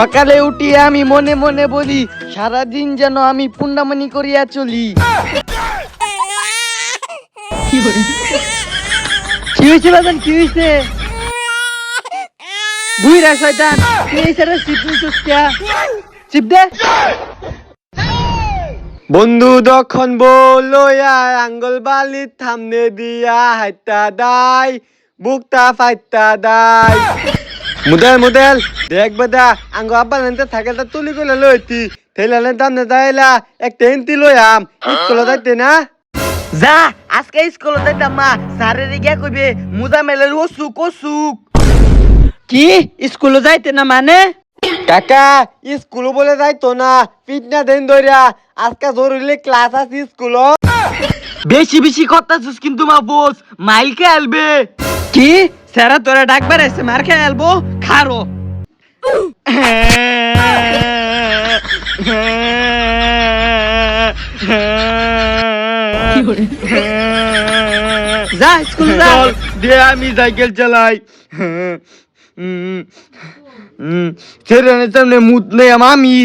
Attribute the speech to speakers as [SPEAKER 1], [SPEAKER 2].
[SPEAKER 1] সকালে উঠিয়ে আমি মনে মনে বলি সারাদিন যেন আমি পুন্ডামণি করিয়া চলি। কি হয়েছে বাজান কি হয়েছে? বুইরা শয়তান। তুই এই সারা সিট নিছিস কে চিপ দে।
[SPEAKER 2] বন্ধু তখন বলল আঙ্গল বালি থামনে দিয়া হাইতা দাই বুকটা ফাইতা দাই। মুদেল মুদেল। দেখ বেদা আঙ্গ আব্বা লেনতে থাকে তা তুলি করে লইতি। থেলা লেন দামনে দাইলা এক টেন্টি লইয়াম স্কুলে যাইতে না?
[SPEAKER 1] যা আজকে স্কুলে যাইতাম মা স্যারের গিয়া কইবে মুদা মেলের অসুক অসুক কি? স্কুলে যাইতে না মানে?
[SPEAKER 2] কাকা স্কুল বলে যাইতো না ফিটনা দেন ধরিয়া আজকে জরুরি ক্লাস আছে স্কুল।
[SPEAKER 1] বেশি বেশি করতাছিস কিন্তু মা বস মাইলকে আলবে। কি? স্যারা তোরা ডাকবার এসে মার খেয়ে এলবো খারো। যা স্কুল যা।
[SPEAKER 2] দে আমি সাইকেল চালাই। ছেলের সামনে মুত নেই আমি